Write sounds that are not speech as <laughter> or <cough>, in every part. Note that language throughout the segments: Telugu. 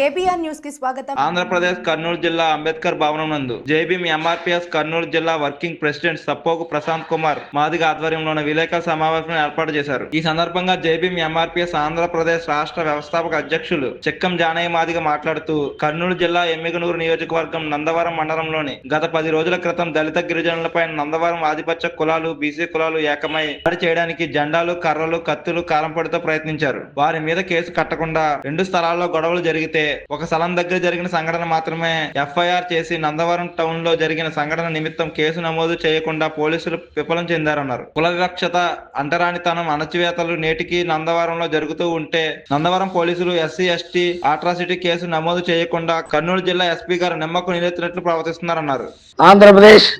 కేబీఆర్ న్యూస్కి స్వాగతం. ఆంధ్రప్రదేశ్ కర్నూలు జిల్లా అంబేద్కర్ భవనం నందు జేబీఎం ఎంఆర్పీఎస్ కర్నూలు జిల్లా వర్కింగ్ ప్రెసిడెంట్ సప్పోకు ప్రశాంత్ కుమార్ మాదిగ ఆధ్వర్యంలోని విలేకరుల సమావేశం ఏర్పాటు చేశారు. ఈ సందర్భంగా జేబీఎం ఎంఆర్పీఎస్ ఆంధ్రప్రదేశ్ రాష్ట్ర వ్యవస్థాపక అధ్యక్షులు చెక్కం జానయ్య మాదిగ మాట్లాడుతూ కర్నూలు జిల్లా ఎమ్మిగనూరు నియోజకవర్గం నందవరం మండలంలోని గత పది రోజుల క్రితం దళిత గిరిజనులపై నందవరం ఆధిపత్య కులాలు బీసీ కులాలు ఏకమై దాడి చేయడానికి జెండాలు కర్రలు కత్తులు కారంపొడితో ప్రయత్నించారు. వారి మీద కేసు కట్టకుండా రెండు స్థలాల్లో గొడవలు జరిగితే ఒక స్థలం దగ్గర జరిగిన సంఘటన మాత్రమే ఎఫ్ఐఆర్ చేసి నందవరం టౌన్లో జరిగిన సంఘటన నిమిత్తం కేసు నమోదు చేయకుండా పోలీసులు విఫలం చెందారన్నారు. కుల వివక్షత అంటరానితనం అణచివేతలు నేటికి నందవరంలో జరుగుతూ ఉంటే నందవరం పోలీసులు ఎస్సీ ఎస్టీ అట్రాసిటీ కేసు నమోదు చేయకుండా కర్నూలు జిల్లా ఎస్పీ గారు నిమ్మకు నిలెత్తినట్లు ప్రవర్తిస్తున్నారన్నారు. ఆంధ్రప్రదేశ్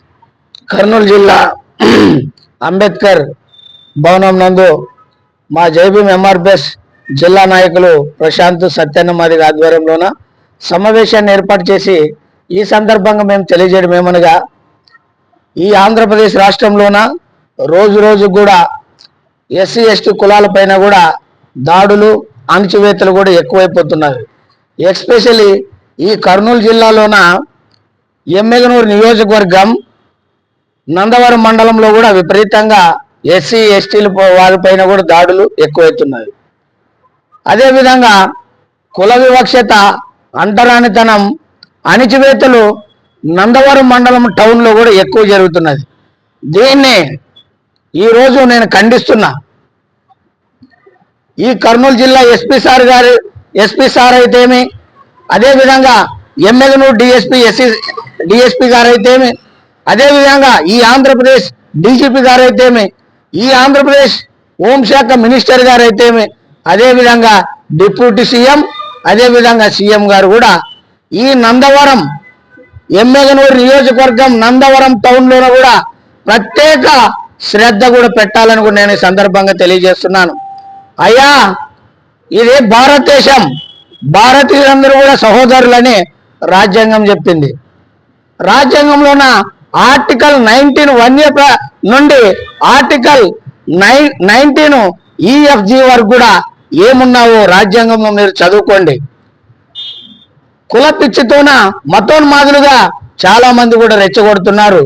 కర్నూలు జిల్లా <clears throat> అంబేద్కర్ భవనం నందు మా జైబీఎం ఎంఆర్పిఎస్ జిల్లా నాయకులు ప్రశాంత్ సత్యన్నమాది ఆధ్వర్యంలోన సమావేశాన్ని ఏర్పాటు చేసి ఈ సందర్భంగా మేము తెలియజేయడం ఏమనగా ఈ ఆంధ్రప్రదేశ్ రాష్ట్రంలోన రోజు రోజు కూడా ఎస్సీ ఎస్టీ కులాలపైన కూడా దాడులు అణచివేతలు కూడా ఎక్కువైపోతున్నాయి ఎస్పెషల్లీ ఈ కర్నూలు జిల్లాలోన ఎమ్మెగనూరు నియోజకవర్గం నందవరం మండలంలో కూడా విపరీతంగా ఎస్సీ ఎస్టీల వారిపైన కూడా దాడులు ఎక్కువైతున్నాయి అదేవిధంగా కుల వివక్షత అంటరానితనం అణిచివేతలు నందవరం మండలం టౌన్లో కూడా ఎక్కువ జరుగుతున్నది. దీన్ని ఈరోజు నేను ఖండిస్తున్నా. ఈ కర్నూలు జిల్లా ఎస్పీ సార్ గారు ఎస్పీ సార్ అయితేమి అదేవిధంగా ఎమ్మెల్యేనూరు డిఎస్పీ ఎస్సీ డిఎస్పీ గారు అయితేమి అదేవిధంగా ఈ ఆంధ్రప్రదేశ్ డీజీపీ గారు అయితేమి ఈ ఆంధ్రప్రదేశ్ హోంశాఖ మినిస్టర్ గారు అయితేమి అదేవిధంగా డిప్యూటీ సీఎం అదేవిధంగా సీఎం గారు కూడా ఈ నందవరం ఎమ్మెగనూరు నియోజకవర్గం నందవరం టౌన్లోనూ కూడా ప్రత్యేక శ్రద్ధ కూడా పెట్టాలని కూడా నేను ఈ సందర్భంగా తెలియజేస్తున్నాను. అయ్యా ఇది భారతదేశం భారతీయులందరూ కూడా సహోదరులని రాజ్యాంగం చెప్పింది. రాజ్యాంగంలోన ఆర్టికల్ నైన్టీన్ వన్ నుండి ఆర్టికల్ నైన్ నైన్టీన్ ఈఎఫ్జి వరకు కూడా ఏమున్నావో రాజ్యాంగంలో మీరు చదువుకోండి. కుల పిచ్చితోన మతోన్మాదులుగా చాలా మంది కూడా రెచ్చగొడుతున్నారు.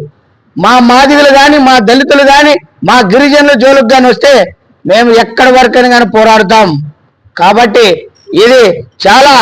మా మాదిగులు కానీ మా దళితులు కానీ మా గిరిజనుల జోలుకు కానీ వస్తే మేము ఎక్కడి వరకని కానీ పోరాడుతాం. కాబట్టి ఇది చాలా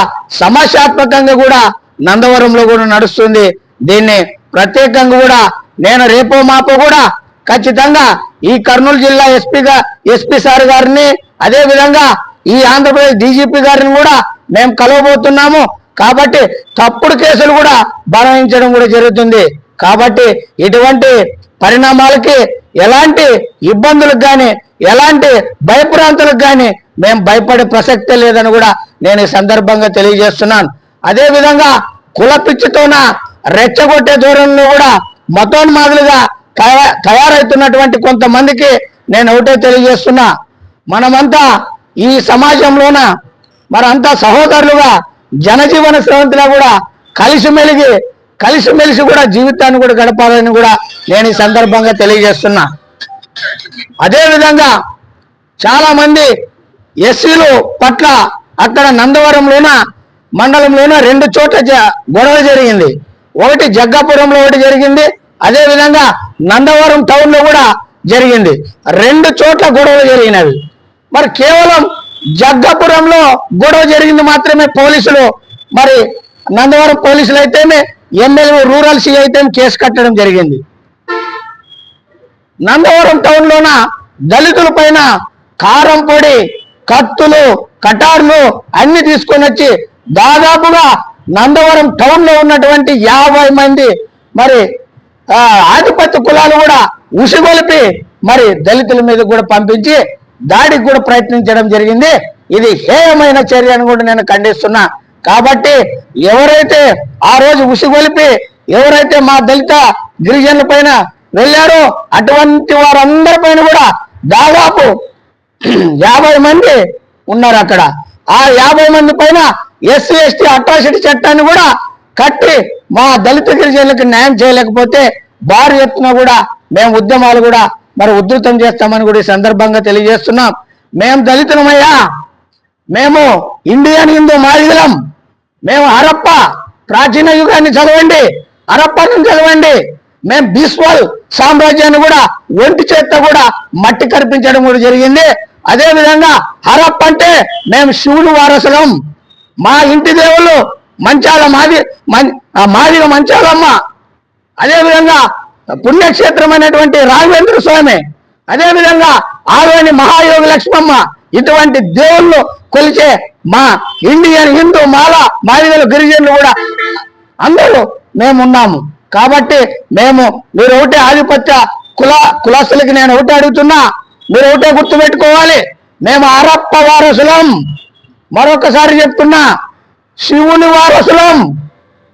సమస్యాత్మకంగా కూడా నందవరంలో కూడా నడుస్తుంది. దీన్ని ప్రత్యేకంగా కూడా నేను రేపో మాపో కూడా ఖచ్చితంగా ఈ కర్నూలు జిల్లా ఎస్పీగా ఎస్పీ సార్ గారిని అదే విధంగా ఈ ఆంధ్రప్రదేశ్ డీజీపీ గారిని కూడా మేము కలవబోతున్నాము. కాబట్టి తప్పుడు కేసులు కూడా బనాయించడం కూడా జరుగుతుంది. కాబట్టి ఇటువంటి పరిణామాలకి ఎలాంటి ఇబ్బందులకు కానీ ఎలాంటి భయప్రాంతులకు కానీ మేము భయపడే ప్రసక్తే లేదని కూడా నేను ఈ సందర్భంగా తెలియజేస్తున్నాను. అదేవిధంగా కుల పిచ్చితోన రెచ్చగొట్టే దూరంలో కూడా మతోన్మాదులుగా తయా- తయారవుతున్నటువంటి కొంతమందికి నేను ఒకటే తెలియజేస్తున్నా. మనమంతా ఈ సమాజంలోన మరంతా సహోదరులుగా జనజీవన స్రవంతిలో కూడా కలిసిమెలిగి కలిసిమెలిసి కూడా జీవితాన్ని కూడా గడపాలని కూడా నేను ఈ సందర్భంగా తెలియజేస్తున్నా. అదేవిధంగా చాలా మంది ఎస్సీలు పట్ల అక్కడ నందవరంలోన మండలంలోన రెండు చోట్ల జ- గొడవ జరిగింది. ఒకటి జగ్గాపురంలో ఒకటి జరిగింది అదేవిధంగా నందవరం టౌన్లో కూడా జరిగింది. రెండు చోట్ల గొడవలు జరిగినవి. మరి కేవలం జగ్గపురంలో గొడవ జరిగింది మాత్రమే పోలీసులు. మరి నందవరం పోలీసులు అయితేనే ఎమ్మెల్యే రూరల్ సి అయితే కేసు కట్టడం జరిగింది. నందవరం టౌన్ లోన దళితుల పైన కారం పొడి కత్తులు కటార్లు అన్ని తీసుకొని వచ్చి దాదాపుగా నందవరం టౌన్లో ఉన్నటువంటి యాభై మంది మరి ఆధిపత్య కులాలు కూడా ఉసిగొలిపి మరి దళితుల మీద కూడా పంపించి దాడికి కూడా ప్రయత్నించడం జరిగింది. ఇది హేయమైన చర్య అని కూడా నేను ఖండిస్తున్నా. కాబట్టి ఎవరైతే ఆ రోజు ఉసిగొలిపి ఎవరైతే మా దళిత గిరిజనుల పైన వెళ్ళారో అటువంటి వారందరి పైన కూడా దాదాపు యాభై మంది ఉన్నారు అక్కడ. ఆ యాభై మంది పైన ఎస్సీ ఎస్టీ అట్రాసిటీ చట్టాన్ని కూడా కట్టి మా దళిత గిరిజనులకు న్యాయం చేయలేకపోతే భారీ ఎత్తున కూడా మేము ఉద్యమాలు కూడా మరి ఉధృతం చేస్తామని కూడా ఈ సందర్భంగా తెలియజేస్తున్నాం. మేము దళితులమయ్యా. మేము ఇండియన్ హిందూ మాదిగలం. మేము హరప్ప ప్రాచీన యుగాన్ని చదవండి. హరప్పను చదవండి. మేము బీస్వాల్ సామ్రాజ్యాన్ని కూడా ఒంటి చేత కూడా మట్టి కనిపించడం కూడా జరిగింది. అదే విధంగా హరప్ప అంటే మేము శివుని వారసులం. మా ఇంటి దేవుళ్ళు మంచాల మాది మం- మాదిగ మంచాలమ్మ. అదేవిధంగా పుణ్యక్షేత్రం అనేటువంటి రాఘవేంద్ర స్వామి. అదేవిధంగా ఆరోని మహాయోగి లక్ష్మమ్మ ఇటువంటి దేవుళ్ళు కొలిచే మా ఇండియన్ హిందూ మాల మాదిగలు గిరిజనులు కూడా అందరూ మేము ఉన్నాము కాబట్టి మేము మీరు ఒకటే ఆధిపత్య కుల కులస్తులకి నేను ఒకటే అడుగుతున్నా. మీరు ఒకటే గుర్తుపెట్టుకోవాలి. మేము అరప్ప వారసులం. మరొకసారి చెప్తున్నా శివుని వారసులం.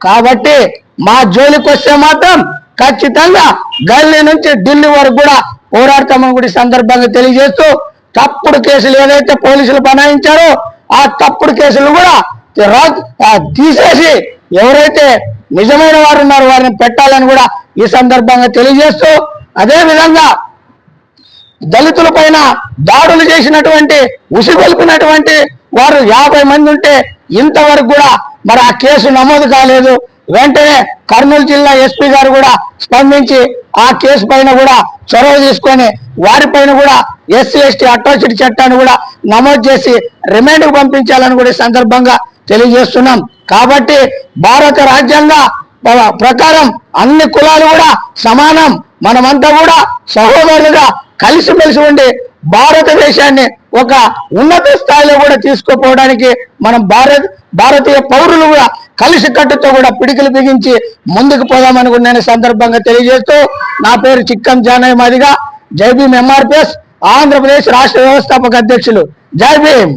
కాబట్టి మా జోలికి వస్తే మాత్రం ఖచ్చితంగా గల్లీ నుంచి ఢిల్లీ వరకు కూడా పోరాడతామని కూడా ఈ సందర్భంగా తెలియజేస్తూ తప్పుడు కేసులు ఏదైతే పోలీసులు బనాయించారో ఆ తప్పుడు కేసులు కూడా తీసేసి ఎవరైతే నిజమైన వారు ఉన్నారో వారిని పెట్టాలని కూడా ఈ సందర్భంగా తెలియజేస్తూ అదే విధంగా దళితుల పైన దాడులు చేసినటువంటి ఉసిగొల్పినటువంటి వారు యాభై మంది ఉంటే ఇంతవరకు కూడా మరి ఆ కేసు నమోదు కాలేదు. వెంటనే కర్నూలు జిల్లా ఎస్పీ గారు కూడా స్పందించి ఆ కేసు పైన కూడా చొరవ తీసుకొని వారిపైన కూడా ఎస్సీ ఎస్టీ అట్రాసిటీ చట్టాన్ని కూడా నమోదు చేసి రిమాండ్కు పంపించాలని కూడా ఈ సందర్భంగా తెలియజేస్తున్నాం. కాబట్టి భారత రాజ్యాంగ ప్రకారం అన్ని కులాలు కూడా సమానం. మనమంతా కూడా సహోదరులుగా కలిసిమెలిసి ఉండి భారతదేశాన్ని ఒక ఉన్నత స్థాయిలో కూడా తీసుకుపోవడానికి మనం భారత్ భారతీయ పౌరులు కూడా కలిసి కట్టుతో కూడా పిడికిలు బిగించి ముందుకు పోదామని కూడా నేను సందర్భంగా తెలియజేస్తూ నా పేరు చిక్కం జానయ్య మాదిగా. జై భీమ్ ఎంఆర్పిఎస్ ఆంధ్రప్రదేశ్ రాష్ట్ర వ్యవస్థాపక అధ్యక్షులు. జై భీమ్.